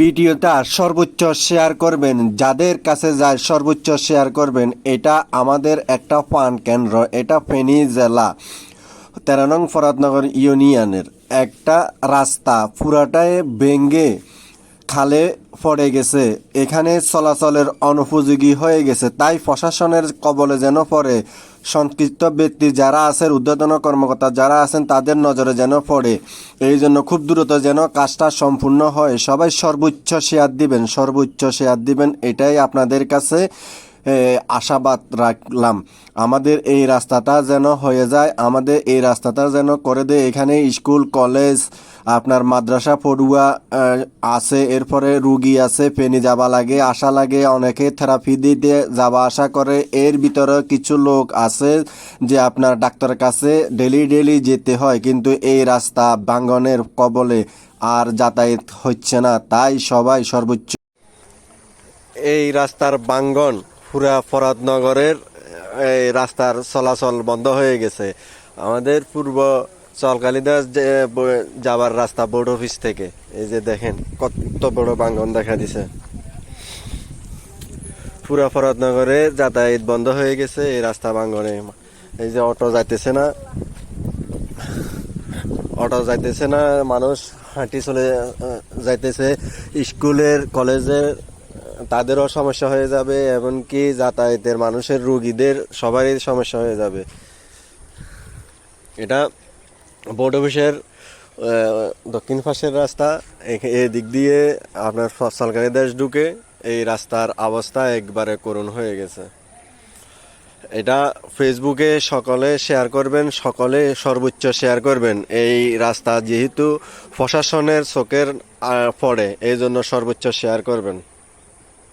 ভিডিওটা সর্বোচ্চ শেয়ার করবেন, যাদের কাছে যায় সর্বোচ্চ শেয়ার করবেন, এটা আমাদের একটা ফান কেন্দ্র, এটা ফেনী জেলা তেরানং ফরাতনগর ইউনিয়নের একটা রাস্তা পুরাটায় ভেঙ্গে খালে পড়ে গেছে। এখানে চলাচলের অনুপযোগী হয়ে গেছে। তাই প্রশাসনের কবলে যেন পড়ে। সংশ্লিষ্ট ব্যক্তি যারা আছেন, ঊর্ধ্বতন কর্মকর্তা যারা আছেন, তাদের নজরে যেন পড়ে। এই জন্য খুব দ্রুত যেন কাজটা সম্পূর্ণ হয়। সবাই সর্বোচ্চ শেয়ার দিবেন, সর্বোচ্চ শেয়ার দিবেন, এটাই আপনাদের কাছে আশাবাদ রাখলাম। আমাদের এই রাস্তাটা যেন হয়ে যায়, আমাদের এই রাস্তাটা যেন করে দেয়। এখানে স্কুল, কলেজ আপনার মাদ্রাসা পড়ুয়া আছে, এরপরে রুগী আছে, পেনি যাবা লাগে, আসা লাগে, অনেকে থেরাপি দিতে যাওয়া আসা করে। এর ভিতরে কিছু লোক আছে যে আপনার ডাক্তারের কাছে ডেলি ডেলি যেতে হয়, কিন্তু এই রাস্তা বাঙ্গনের কবলে আর যাতায়াত হচ্ছে না। তাই সবাই সর্বোচ্চ এই রাস্তার বাঙ্গন পুরা ফরাদনগরের এই রাস্তার চলাচল বন্ধ হয়ে গেছে। আমাদের পূর্ব ব- যাবার রাস্তা বোর্ড অফিস থেকে। এই যে দেখেন, কত বড় বাঙ্গন দেখা দিছে। পুরা ফরাদনগরে যাতায়াত বন্ধ হয়ে গেছে এই রাস্তা বাঙ্গনে। এই যে অটো যাইতেছে না। অটো যাইতেছে না, মানুষ হাঁটি চলে যাইতেছে। স্কুলের, কলেজের, তাদেরও সমস্যা হয়ে যাবে, এমনকি যাতায়াতের মানুষের, রুগীদের সবারই সমস্যা হয়ে যাবে। এটা বোর্ড অফিসের দক্ষিণ পাশের রাস্তা এদিক দিয়ে আপনার সরকারি দেশ ঢুকে এই রাস্তার অবস্থা একবারে করুণ হয়ে গেছে। এটা ফেসবুকে সকলে শেয়ার করবেন, সকলে সর্বোচ্চ শেয়ার করবেন। এই রাস্তা যেহেতু প্রশাসনের চোখের পড়ে, এই জন্য সর্বোচ্চ শেয়ার করবেন।